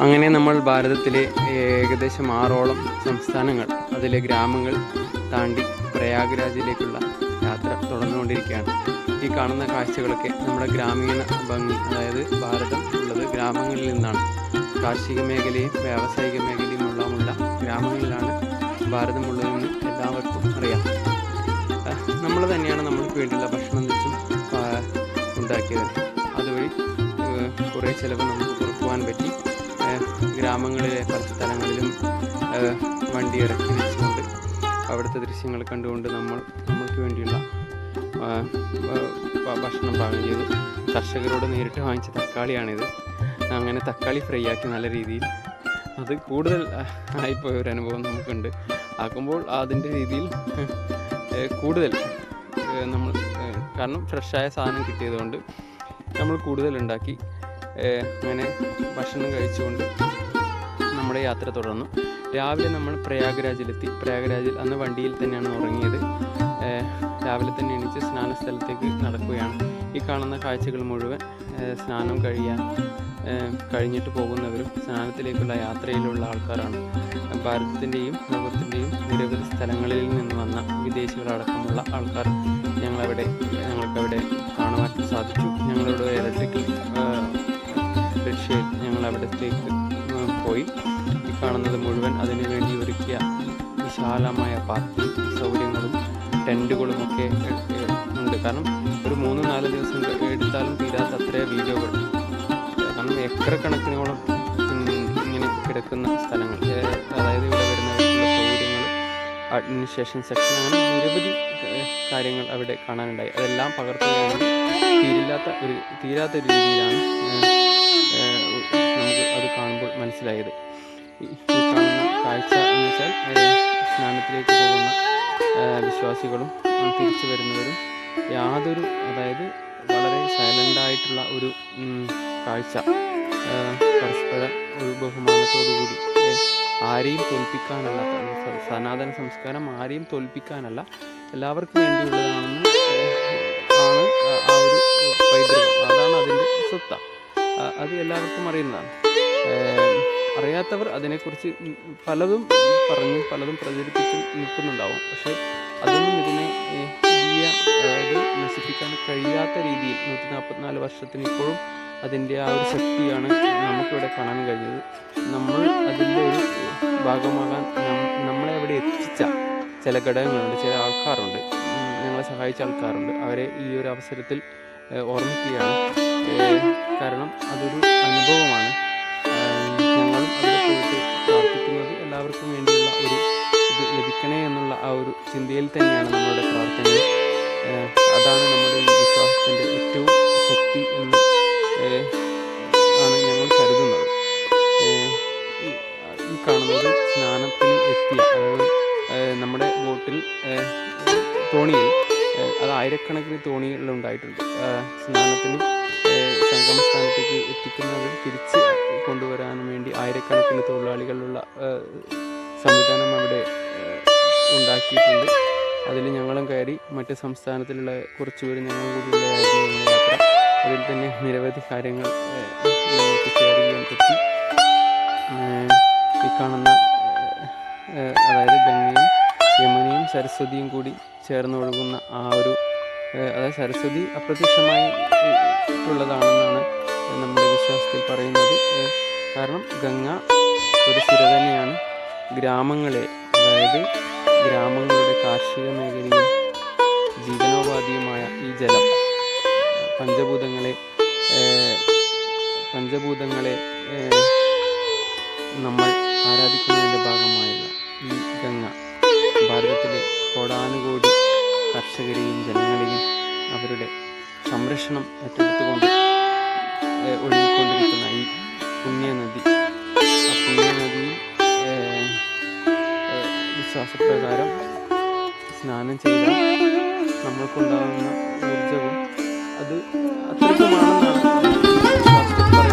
അങ്ങനെ നമ്മൾ ഭാരതത്തിലെ ഏകദേശം ആറോളം സംസ്ഥാനങ്ങൾ അതിലെ ഗ്രാമങ്ങൾ താണ്ടി പ്രയാഗ്രാജിലേക്കുള്ള യാത്ര തുടർന്നുകൊണ്ടിരിക്കുകയാണ്. ഈ കാണുന്ന കാഴ്ചകളൊക്കെ നമ്മുടെ ഗ്രാമീണ ഭംഗി അതായത് ഭാരതം ഉള്ളത് ഗ്രാമങ്ങളിൽ നിന്നാണ്. കാർഷിക മേഖലയും വ്യാവസായിക മേഖലയും എല്ലാമുള്ള ഗ്രാമങ്ങളിലാണ് ഭാരതമുള്ളതെന്ന് എല്ലാവർക്കും അറിയാം. നമ്മൾ തന്നെയാണ് നമ്മൾക്ക് വേണ്ടിയുള്ള ഭക്ഷണം വെച്ചും ഉണ്ടാക്കിയത്. അതുവഴി കുറേ ചിലവ് നമുക്ക് കുറക്കുവാൻ പറ്റി. ഗ്രാമങ്ങളിലെ പല സ്ഥലങ്ങളിലും വണ്ടി ഇറക്കി വെച്ചുകൊണ്ട് അവിടുത്തെ ദൃശ്യങ്ങൾ കണ്ടുകൊണ്ട് നമ്മൾ നമ്മൾക്ക് വേണ്ടിയുള്ള ഭക്ഷണം പാകം ചെയ്തു. കർഷകരോട് നേരിട്ട് വാങ്ങിച്ച തക്കാളിയാണിത്. അങ്ങനെ തക്കാളി ഫ്രൈ ആക്കി നല്ല രീതിയിൽ അത് കൂടുതൽ ആയിപ്പോയ ഒരു അനുഭവം നമുക്കുണ്ട്. ആക്കുമ്പോൾ അതിന്റെ രീതിയിൽ കൂടുതൽ നമ്മൾ കാരണം ഫ്രഷായ സാധനം കിട്ടിയതുകൊണ്ട് നമ്മൾ കൂടുതൽ ഉണ്ടാക്കി അങ്ങനെ ഭക്ഷണം കഴിച്ചുകൊണ്ട് നമ്മുടെ യാത്ര തുടർന്നു. രാവിലെ നമ്മൾ പ്രയാഗ്രാജിലെത്തി. പ്രയാഗ്രാജിൽ അന്ന് വണ്ടിയിൽ തന്നെയാണ് ഉറങ്ങിയത്. രാവിലെ തന്നെ എണീച്ച് സ്നാന സ്ഥലത്തേക്ക് നടക്കുകയാണ്. ഈ കാണുന്ന കാഴ്ചകൾ മുഴുവൻ സ്നാനം കഴിയാൻ കഴിഞ്ഞിട്ട് പോകുന്നവരും സ്നാനത്തിലേക്കുള്ള യാത്രയിലുള്ള ആൾക്കാരാണ്. ഭാരതത്തിന്റെയും ലോകത്തിന്റെയും നിരവധി സ്ഥലങ്ങളിൽ നിന്ന് വന്ന വിദേശികളടക്കമുള്ള ആൾക്കാർ ഞങ്ങളവിടെ ഞങ്ങൾക്കവിടെ കാണുവാൻ സാധിച്ചു. ഞങ്ങളുടെ ഇലക്ട്രിക്കൽ റിക്ഷയിൽ ഞങ്ങൾ അവിടത്തേക്ക് പോയി. ഈ കാണുന്നത് മുഴുവൻ അതിനു വേണ്ടി ഒരുക്കിയ വിശാലമായ പാർക്കിംഗ് സൗകര്യങ്ങളും ടെന്റുകളും ഒക്കെ ഏ, ഏ, ഉണ്ട്. കാരണം ഒരു മൂന്ന് നാല് ദിവസം എടുത്താലും തീരാത്ത അത്ര വീഡിയോകൾ കാരണം ഏക്കർ കണക്കിനോളം ഇങ്ങനെ കിടക്കുന്ന സ്ഥലങ്ങൾ. അതായത് ഇവിടെ വരുന്ന അഡ്മിനിസ്ട്രേഷൻ സെക്ഷൻ അങ്ങനെ നിരവധി കാര്യങ്ങൾ അവിടെ കാണാനുണ്ടായി. അതെല്ലാം പകർത്തുകയാണ് തീരില്ലാത്ത ഒരു തീരാത്ത രീതിയിലാണ് കാണുമ്പോൾ മനസ്സിലായത്. ഈ കാഴ്ച എന്ന് വെച്ചാൽ സ്നാനത്തിലേക്ക് പോകുന്ന വിശ്വാസികളും തിരിച്ചു വരുന്നവരും യാതൊരു അതായത് വളരെ സൈലന്റായിട്ടുള്ള ഒരു കാഴ്ച പരസ്പര ഒരു ബഹുമാനത്തോടുകൂടി ആരെയും തോൽപ്പിക്കാനല്ല സനാതന സംസ്കാരം ആരെയും തോൽപ്പിക്കാനല്ല എല്ലാവർക്കും വേണ്ടിയുള്ളതാണെന്ന് ആണ് ആ- ഒരു പൈതൃകം. അതാണ് അതിന്റെ സ്വത്ത. അത് എല്ലാവർക്കും അറിയുന്നതാണ്. അറിയാത്തവർ അതിനെക്കുറിച്ച് പലതും പറഞ്ഞും പലതും പ്രചരിപ്പിച്ചും നിൽക്കുന്നുണ്ടാവും. പക്ഷേ അതൊന്നും ഇതിനെ നശിപ്പിക്കാൻ കഴിയാത്ത രീതിയിൽ നൂറ്റി നാൽപ്പത്തിനാല് വർഷത്തിന് ഇപ്പോഴും അതിന്റെ ആ ഒരു ശക്തിയാണ് നമുക്കിവിടെ കാണാൻ കഴിഞ്ഞത്. നമ്മൾ അതിന്റെ ഒരു ഭാഗമാകാൻ നമ്മളെ അവിടെ എത്തിച്ച ചില ഘടകങ്ങളുണ്ട് ചില ആൾക്കാരുണ്ട് ഞങ്ങളെ സഹായിച്ച ആൾക്കാരുണ്ട്. അവരെ ഈ ഒരു അവസരത്തിൽ ഓർമ്മിക്കുകയാണ്. കാരണം അതൊരു അനുഭവമാണ്. പോയിട്ട് പ്രാർത്ഥിക്കുന്നത് എല്ലാവർക്കും വേണ്ടിയുള്ള ഒരു ഇത് ലഭിക്കണേ എന്നുള്ള ആ ഒരു ചിന്തയിൽ തന്നെയാണ് നമ്മളുടെ പ്രാർത്ഥന. അതാണ് നമ്മുടെ ഈ വിശ്വാസത്തിന്റെ ഏറ്റവും ശക്തി എന്ന് ആണ് ഞങ്ങൾ കരുതുന്നത്. ഈ- കാണുന്നത് സ്നാനത്തിന് എത്തിയ അതായത് നമ്മുടെ ബോട്ടിൽ തോണിയിൽ അത് ആയിരക്കണക്കിന് തോണികളിലുണ്ടായിട്ടുണ്ട് സ്നാനത്തിന് ഏഹ് സംഗമസ്ഥാനത്തേക്ക് എത്തിക്കുന്നതും തിരിച്ച് കൊണ്ടുവരാനും വേണ്ടി ആയിരക്കണക്കിന് തൊഴിലാളികളുള്ള സംവിധാനം അവിടെ ഉണ്ടാക്കിയിട്ടുണ്ട്. അതിൽ ഞങ്ങളും കയറി മറ്റ് സംസ്ഥാനത്തിലുള്ള കുറച്ചുപേര് ഞങ്ങളും കൂടിയുള്ളതായിരുന്നു നമ്മുടെ യാത്ര അതിൽ തന്നെ നിരവധി കാര്യങ്ങൾ ഷെയർ പറ്റി. ഈ കാണുന്ന അതായത് ഗംഗയും യമുനയും സരസ്വതിയും കൂടി ചേർന്ന് ഒഴുകുന്ന ആ ഒരു അതായത് സരസ്വതി അപ്രത്യക്ഷമായി ഉള്ളതാണെന്നാണ് നമ്മുടെ വിശ്വാസത്തിൽ പറയുന്നത്. കാരണം ഗംഗ ഒരു സ്ഥിര തന്നെയാണ്. ഗ്രാമങ്ങളെ അതായത് ഗ്രാമങ്ങളുടെ കാർഷിക മേഖലയും ജീവനോപാധിയുമായ ഈ ജലം പഞ്ചഭൂതങ്ങളെ പഞ്ചഭൂതങ്ങളെ നമ്മൾ ആരാധിക്കുന്നതിന്റെ ഭാഗമായുള്ള ഈ ഗംഗ ഭാരതത്തിലെ കോടാനുകോടി കർഷകരെയും ജനങ്ങളെയും അവരുടെ സംരക്ഷണം ഏറ്റെടുത്തുകൊണ്ട് ഒഴുകിക്കൊണ്ടിരിക്കുന്ന ഈ പുണ്യനദി ആ പുണ്യനദിയിൽ വിശ്വാസപ്രകാരം സ്നാനം ചെയ്താൽ നമ്മൾക്കുണ്ടാകുന്ന ഊർജവും അത് അത്രയ്ക്കുമാണെന്നാണ് പറയുന്നത്.